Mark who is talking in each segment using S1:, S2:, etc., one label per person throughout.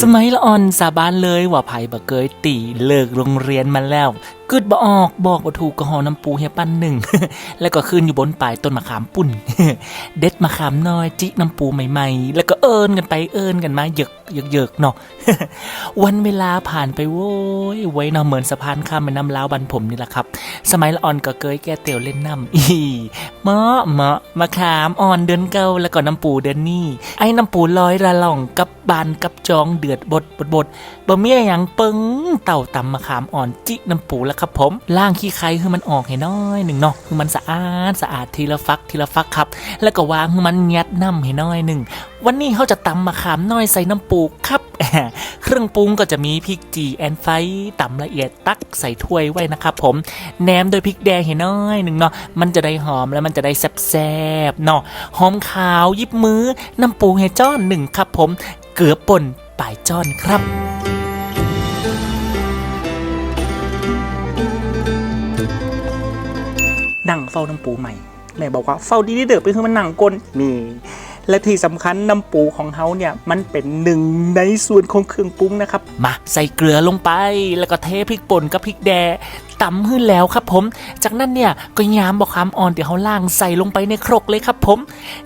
S1: สมัยละอ่อนสาบานเลยว่าไผ่บะเกยตีเลิกโรงเรียนมาแล้ว กึดบ่ออกบอกว่าถูกกระหอน้ำปูเฮียปั้นหนึ่ง แล้วก็ขึ้นอยู่บนปลายต้นมะขามปุ่น เด็ดมะขามน้อยจิน้ำปูใหม่ๆ แล้วก็เอิญกันไปเอิญกันมาเหยกเหยกเหยกเนาะวันเวลาผ่านไปโว้ยไว้เนาะเหมือนสะพานข้ามแม่น้ำลาวบันผมนี่แหละครับ สมัยละอ่อนก็เกยแก้เตียวเล่นน้ำอีเมาะเมาะมะขามอ่อนเดือนเก่าแล้วก็น้ำปูเดือนนี้ไอ้น้ำปูลอยระล่องกับบานกับจองเดือดบดบดบดบะเมียย่างปึ้งเต่าตำมะขามอ่อนจิน้ำปูแล้วครับผมล่างขี้ไข่คือมันออกให้น้อยหนึ่งเนาะคือมันสะอาดสะอาดทีละฟักทีละฟักครับ แล้วก็วางคือมันยัดน้ำให้น้อยหนึ่งวันนี้เขาจะตำมะขามน้อยใส่น้ำปูครับเครื่องปรุงก็จะมีพริกจีแอนไฟตำละเอียดตักใส่ถ้วยไว้นะครับผมแหนมโดวยพริกแดงให้น้อยหนึ่งเนาะมันจะได้หอมแล้วมันจะได้แซ่บๆเนาะหอมขาวยิบมือน้ำปูให้จ้อนหนึ่งครับผมเกลือป่นป่ายจ้อนครับ นั่งเฝ้าน้ำปูใหม่แม่บอกว่าเฝ้าดีๆเด้อไปคือมันหนังกลนี่และที่สำคัญน้ำปูของเขาเนี่ยมันเป็นหนึ่งในส่วนของเครื่องปรุงนะครับ มาใส่เกลือลงไปแล้วก็เทพริกป่นกับพริกแดงตำขึ้นแล้วครับผม จากนั้นเนี่ยก็ยามบอกคำอ่อนเดี๋ยวเขาล่างใส่ลงไปในครกเลยครับผม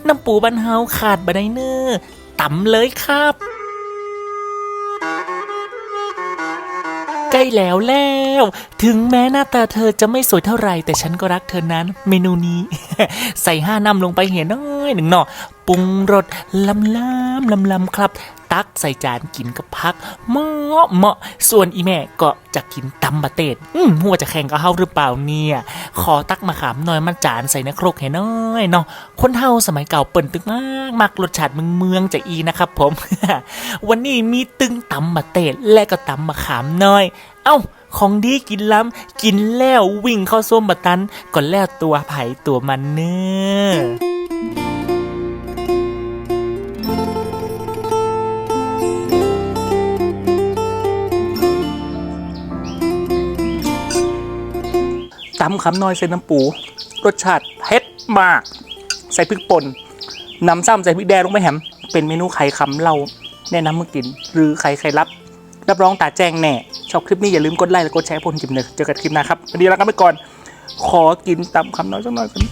S1: น้ำปูบันเฮาขาดบะไดเนอร์ตำเลยครับ ใกล้แล้วแล้ว ถึงแม้หน้าตาเธอจะไม่สวยเท่าไหร่แต่ฉันก็รักเธอนั้น เมนูนี้ ใส่ห้าน้ำลงไปเห็นน้อยหนึ่งเนาะ ปรุงรสลำลำลำลำครับ ตักใส่จานกินกับพักเหมาะเหมาะส่วนอีแม่ก็จะกินตำบะเตดอืมหัวจะแข่งกับเฮาหรือเปล่าเนี่ย ขอตักมาขามหน่อยมาจานใส่ในครกให้น้อยเนาะคนเฮาสมัยเก่าเปิ่นตึกมากมักรสชาติเมืองเมืองจะอีนะครับผม วันนี้มีตึงตำบะเตดและก็ตำมะขามน้อย เอ้าของดีกินล้ำกินแล้ววิ่งเข้าส้มบะตันก่อนแล้วตัวไผ่ตัวมันเนื้อ้ำคำน้อยใส่น้ำปู รสชาติเผ็ดมาก ใส่พริกป่นน้ำซ้ำใส่พริกแดงลงไปแหมเป็นเมนูไข่คำเราแนะนำมากิน หรือใครใครรับ รับรองตาแจ้งแน่ ชอบคลิปนี้อย่าลืมกดไลค์และกดแชร์พลจิมเนอเจอกันคลิปหน้าครับวันนี้ลากันไปก่อน ขอกินตำคำน้อยสักหน่อยกัน